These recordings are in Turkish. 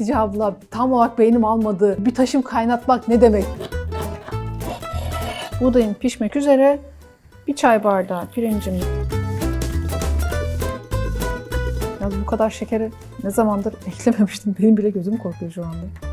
Hatice abla tam olarak beynim almadı. Bir taşım kaynatmak ne demek? Buğdayım pişmek üzere. Bir çay bardağı pirincim. Ya bu kadar şekeri ne zamandır eklememiştim. Benim bile gözüm korkuyor şu anda.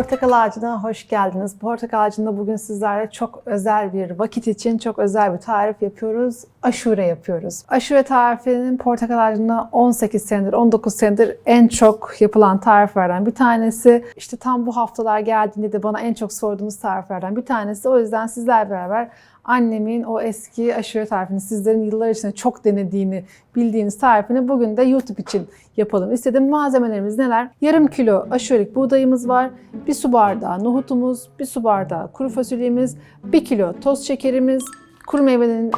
Portakal ağacına hoş geldiniz. Portakal ağacında bugün sizlerle çok özel bir vakit için çok özel bir tarif yapıyoruz. Aşure yapıyoruz. Aşure tarifinin portakal ağacında 18 senedir, 19 senedir en çok yapılan tariflerden bir tanesi. İşte tam bu haftalar geldiğinde de bana en çok sorduğunuz tariflerden bir tanesi. O yüzden sizlerle beraber annemin o eski aşure tarifini, sizlerin yıllar içinde çok denediğini, bildiğiniz tarifini bugün de YouTube için yapalım istedim. Malzemelerimiz neler? Yarım kilo aşurelik buğdayımız var, bir su bardağı nohutumuz, bir su bardağı kuru fasulyemiz, bir kilo toz şekerimiz, kuru meyvelerin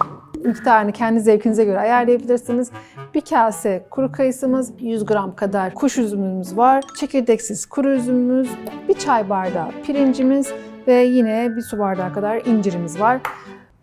miktarını kendi zevkinize göre ayarlayabilirsiniz. Bir kase kuru kayısımız, 100 gram kadar kuş üzümümüz var, çekirdeksiz kuru üzümümüz, bir çay bardağı pirincimiz ve yine bir su bardağı kadar incirimiz var.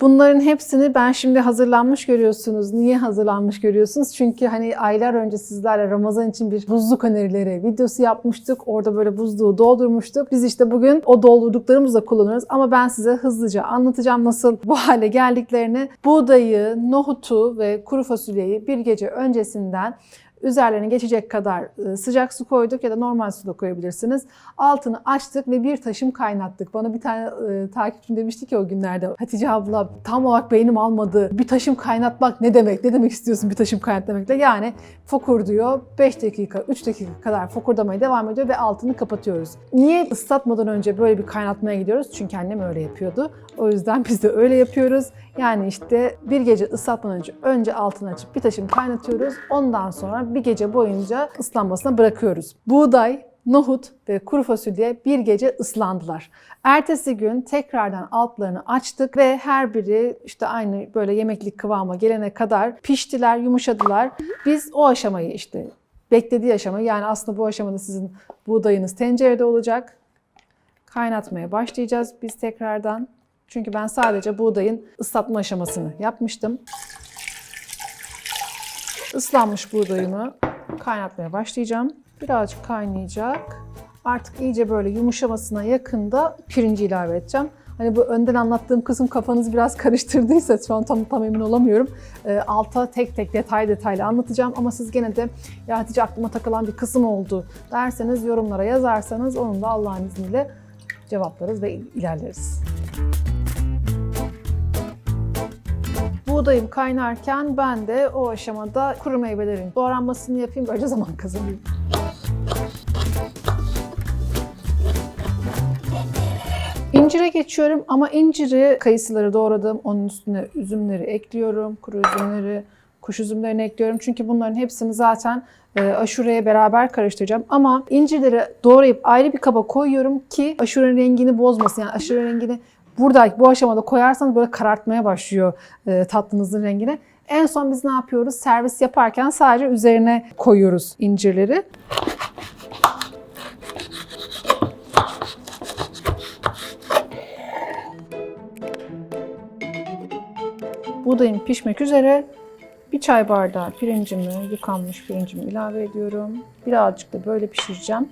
Bunların hepsini ben şimdi hazırlanmış görüyorsunuz. Niye hazırlanmış görüyorsunuz? Çünkü hani aylar önce sizlerle Ramazan için bir buzluk önerileri videosu yapmıştık. Orada böyle buzluğu doldurmuştuk. Biz işte bugün o doldurduklarımızı da kullanıyoruz. Ama ben size hızlıca anlatacağım nasıl bu hale geldiklerini. Buğdayı, nohutu ve kuru fasulyeyi bir gece öncesinden Üzerlerine geçecek kadar e, sıcak su koyduk ya da normal su da koyabilirsiniz. Altını açtık ve bir taşım kaynattık. Bana bir tane e, takipçim demişti ki o günlerde Hatice abla tam olarak beynim almadı. Bir taşım kaynatmak ne demek? Ne demek istiyorsun bir taşım kaynatmakla? Yani fokur diyor 5 dakika 3 dakika kadar fokurdamaya devam ediyor ve altını kapatıyoruz. Niye ıslatmadan önce böyle bir kaynatmaya gidiyoruz? Çünkü annem öyle yapıyordu. O yüzden biz de öyle yapıyoruz. Yani işte bir gece ıslatmadan önce önce altını açıp bir taşım kaynatıyoruz. Ondan sonra bir gece boyunca ıslanmasına bırakıyoruz. Buğday, nohut ve kuru fasulye bir gece ıslandılar. Ertesi gün tekrardan altlarını açtık ve her biri işte aynı böyle yemeklik kıvama gelene kadar piştiler, yumuşadılar. Biz o aşamayı işte beklediği aşamayı yani aslında bu aşamada sizin buğdayınız tencerede olacak. Kaynatmaya başlayacağız biz tekrardan. Çünkü ben sadece buğdayın ıslatma aşamasını yapmıştım. Islanmış buğdayımı kaynatmaya başlayacağım. Birazcık kaynayacak. Artık iyice böyle yumuşamasına yakında pirinci ilave edeceğim. Hani bu önden anlattığım kısım kafanızı biraz karıştırdıysa şu an tam, tam emin olamıyorum. E, alta tek tek detay detaylı anlatacağım ama siz gene de ya Hatice aklıma takılan bir kısım oldu derseniz yorumlara yazarsanız onun da Allah'ın izniyle cevaplarız ve ilerleriz. Buğdayım kaynarken ben de o aşamada kuru meyvelerin doğranmasını yapayım. Böylece zaman kazanayım. İncire geçiyorum ama inciri kayısıları doğradım. Onun üstüne üzümleri ekliyorum. Kuru üzümleri, kuş üzümlerini ekliyorum. Çünkü bunların hepsini zaten e, aşureye beraber karıştıracağım. Ama incirleri doğrayıp ayrı bir kaba koyuyorum ki aşurenin rengini bozmasın. Yani aşure rengini burada bu aşamada koyarsanız böyle karartmaya başlıyor e, tatlınızın rengini. En son biz ne yapıyoruz? Servis yaparken sadece üzerine koyuyoruz incirleri. Buğdayım pişmek üzere. Bir çay bardağı pirincimi, yıkanmış pirincimi ilave ediyorum. Birazcık da böyle pişireceğim.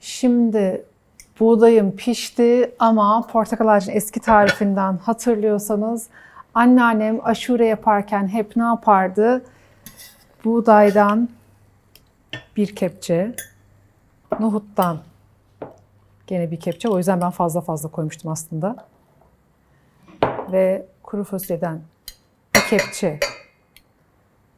Şimdi buğdayım pişti ama portakal ağacının eski tarifinden hatırlıyorsanız anneannem aşure yaparken hep ne yapardı? Buğdaydan bir kepçe, nohuttan gene bir kepçe. O yüzden ben fazla fazla koymuştum aslında. Ve kuru fasulyeden bir kepçe.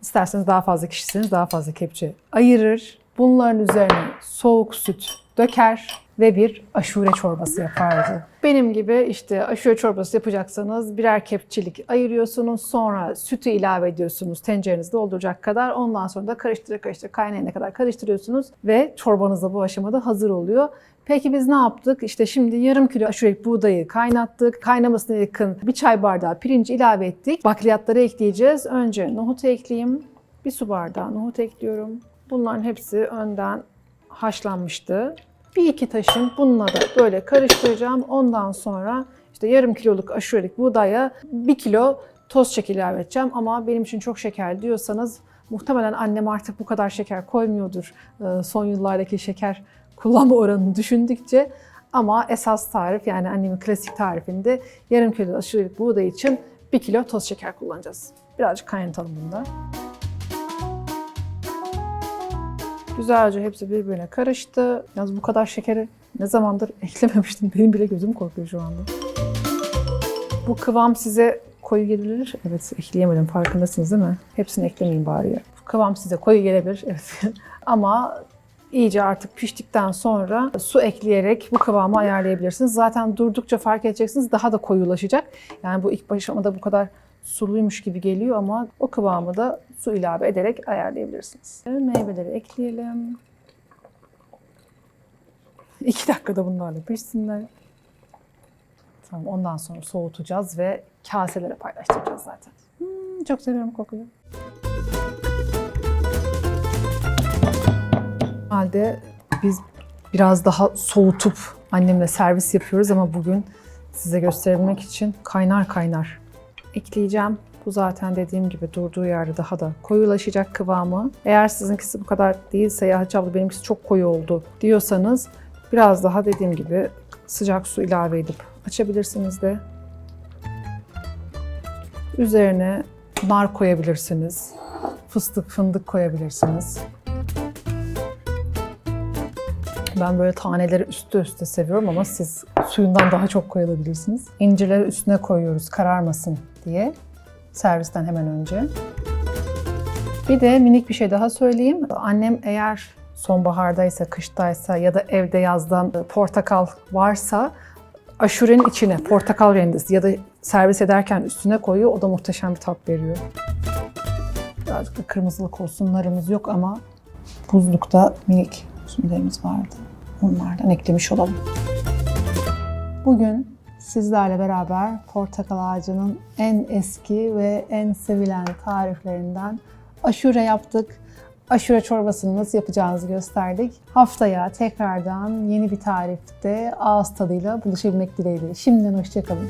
İsterseniz daha fazla kişisiniz daha fazla kepçe ayırır. Bunların üzerine soğuk süt döker ve bir aşure çorbası yapardı. Benim gibi işte aşure çorbası yapacaksanız birer kepçelik ayırıyorsunuz. Sonra sütü ilave ediyorsunuz tencerenizi dolduracak kadar. Ondan sonra da karıştıra karıştıra kaynayana kadar karıştırıyorsunuz. Ve çorbanız da bu aşamada hazır oluyor. Peki biz ne yaptık? İşte şimdi yarım kilo aşurek buğdayı kaynattık. Kaynamasına yakın bir çay bardağı pirinç ilave ettik. Bakliyatları ekleyeceğiz. Önce nohutu ekleyeyim. Bir su bardağı nohut ekliyorum. Bunların hepsi önden haşlanmıştı. Bir iki taşım bununla da böyle karıştıracağım. Ondan sonra işte yarım kiloluk aşurelik buğdaya bir kilo toz şeker ilave edeceğim. Ama benim için çok şeker diyorsanız muhtemelen annem artık bu kadar şeker koymuyordur. Ee, Son yıllardaki şeker kullanma oranını düşündükçe. Ama esas tarif yani annemin klasik tarifinde yarım kilo aşurelik buğday için bir kilo toz şeker kullanacağız. Birazcık kaynatalım bunu da. Güzelce hepsi birbirine karıştı. Yalnız bu kadar şekeri ne zamandır eklememiştim. Benim bile gözüm korkuyor şu anda. Bu kıvam size koyu gelebilir. Evet ekleyemedim farkındasınız değil mi? Hepsini eklemeyeyim bari ya. Bu kıvam size koyu gelebilir. Evet. Ama iyice artık piştikten sonra su ekleyerek bu kıvamı ayarlayabilirsiniz. Zaten durdukça fark edeceksiniz daha da koyulaşacak. Yani bu ilk aşamada bu kadar suluymuş gibi geliyor ama o kıvamı da su ilave ederek ayarlayabilirsiniz. Meyveleri ekleyelim. İki dakikada bunlarla pişsinler. Tamam ondan sonra soğutacağız ve kaselere paylaştıracağız zaten. Hmm, çok seviyorum kokuyu. Halde biz biraz daha soğutup annemle servis yapıyoruz ama bugün size gösterebilmek için kaynar kaynar ekleyeceğim. Bu zaten dediğim gibi durduğu yerde daha da koyulaşacak kıvamı. Eğer sizinkisi bu kadar değilse ya Hatice abla benimkisi çok koyu oldu diyorsanız biraz daha dediğim gibi sıcak su ilave edip açabilirsiniz de. Üzerine nar koyabilirsiniz. Fıstık, fındık koyabilirsiniz. Ben böyle taneleri üstü üste seviyorum ama siz suyundan daha çok koyabilirsiniz. İncirleri üstüne koyuyoruz kararmasın diye servisten hemen önce. Bir de minik bir şey daha söyleyeyim. Annem eğer sonbahardaysa, kıştaysa ya da evde yazdan portakal varsa aşurenin içine portakal rendesi ya da servis ederken üstüne koyuyor. O da muhteşem bir tat veriyor. Birazcık da kırmızılık olsun. Narımız yok ama buzlukta minik üzümlerimiz vardı. Onlardan eklemiş olalım. Bugün sizlerle beraber portakal ağacının en eski ve en sevilen tariflerinden aşure yaptık. Aşure çorbasını nasıl yapacağınızı gösterdik. Haftaya tekrardan yeni bir tarifte ağız tadıyla buluşabilmek dileğiyle. Şimdiden hoşçakalın.